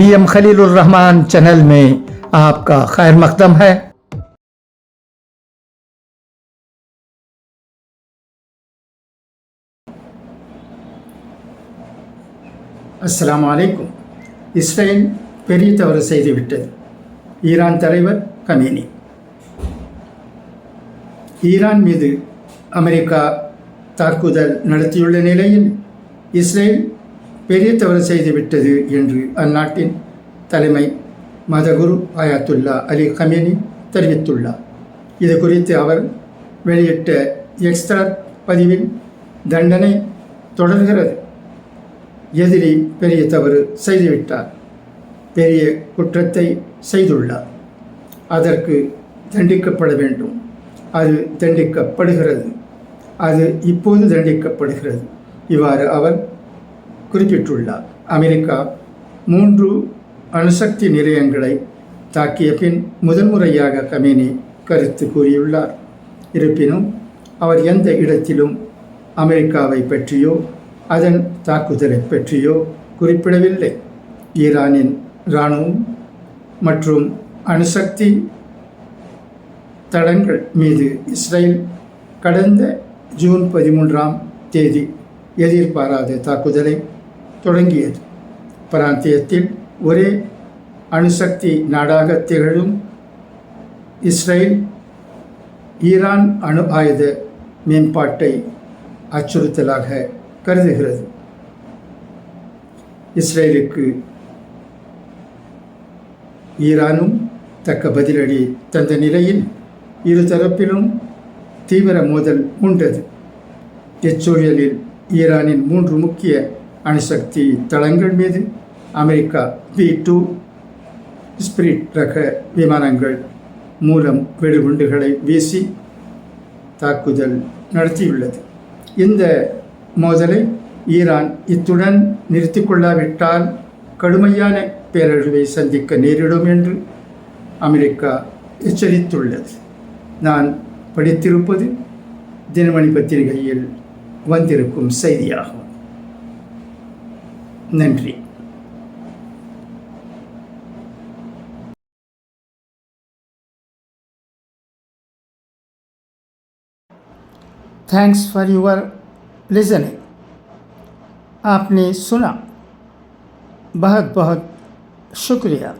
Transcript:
V M Khalilur Rahman channel में आपका खैर मकदम है அஸ்ஸலாமு அலைக்கும் இஸ்ரேல் பெரிய தவறு செய்துவிட்டது ஈரான் தலைவர் கமேனி ஈரான் மீது அமெரிக்கா தாக்குதல் நடத்தியுள்ள நிலையில் இஸ்ரேல் பெரிய தவறு செய்துவிட்டது என்று அந்நாட்டின் தலைமை மதகுரு ஆயாத்துல்லா அலி கமேனி தெரிவித்துள்ளார். இது குறித்து அவர் வெளியிட்ட எக்ஸ்ட்ரா பதிவில் தண்டனை தொடர்கிறது. எதிரி பெரிய தவறு செய்துவிட்டார். பெரிய குற்றத்தை செய்துள்ளார். அதற்கு தண்டிக்கப்பட வேண்டும். அது தண்டிக்கப்படுகிறது. அது இப்போது தண்டிக்கப்படுகிறது. இவ்வாறு அவர் குறிப்பிட்டுள்ளார். அமெரிக்கா மூன்று அணுசக்தி நிலையங்களை தாக்கிய பின் முதன்முறையாக கமேனி கருத்து கூறியுள்ளார். இருப்பினும் அவர் எந்த இடத்திலும் அமெரிக்காவை பற்றியோ அதன் தாக்குதலை பற்றியோ குறிப்பிடவில்லை. ஈரானின் இராணுவம் மற்றும் அணுசக்தி தடங்கள் மீது இஸ்ரேல் கடந்த ஜூன் பதிமூன்றாம் தேதி எதிர்பாராத தாக்குதலை தொடங்கியது. பிராந்தியத்தில் ஒரே அணுசக்தி நாடாக திகழும் இஸ்ரேல் ஈரான் அணு ஆயுத மேம்பாட்டை அச்சுறுத்தலாக கருதுகிறது. இஸ்ரேலுக்கு ஈரானும் தக்க பதிலடி தந்த நிலையில் இருதரப்பிலும் தீவிர மோதல் உண்டது. இச்சூழலில் ஈரானின் மூன்று முக்கிய அணுசக்தி தளங்கள் மீது அமெரிக்கா பி டூ ஸ்பிரிட் ரக விமானங்கள் மூலம் வெடிகுண்டுகளை வீசி தாக்குதல் நடத்தியுள்ளது. இந்த மோதலை ஈரான் இத்துடன் நிறுத்திக் கொள்ளாவிட்டால் கடுமையான பேரழிவை சந்திக்க நேரிடும் என்று அமெரிக்கா எச்சரித்துள்ளது. நான் படித்திருப்பது தினமணி பத்திரிகையில் வந்திருக்கும் செய்தியாகும். நன்றி थैंक्स फॉर योर लिसनिंग आपने सुना बहुत बहुत शुक्रिया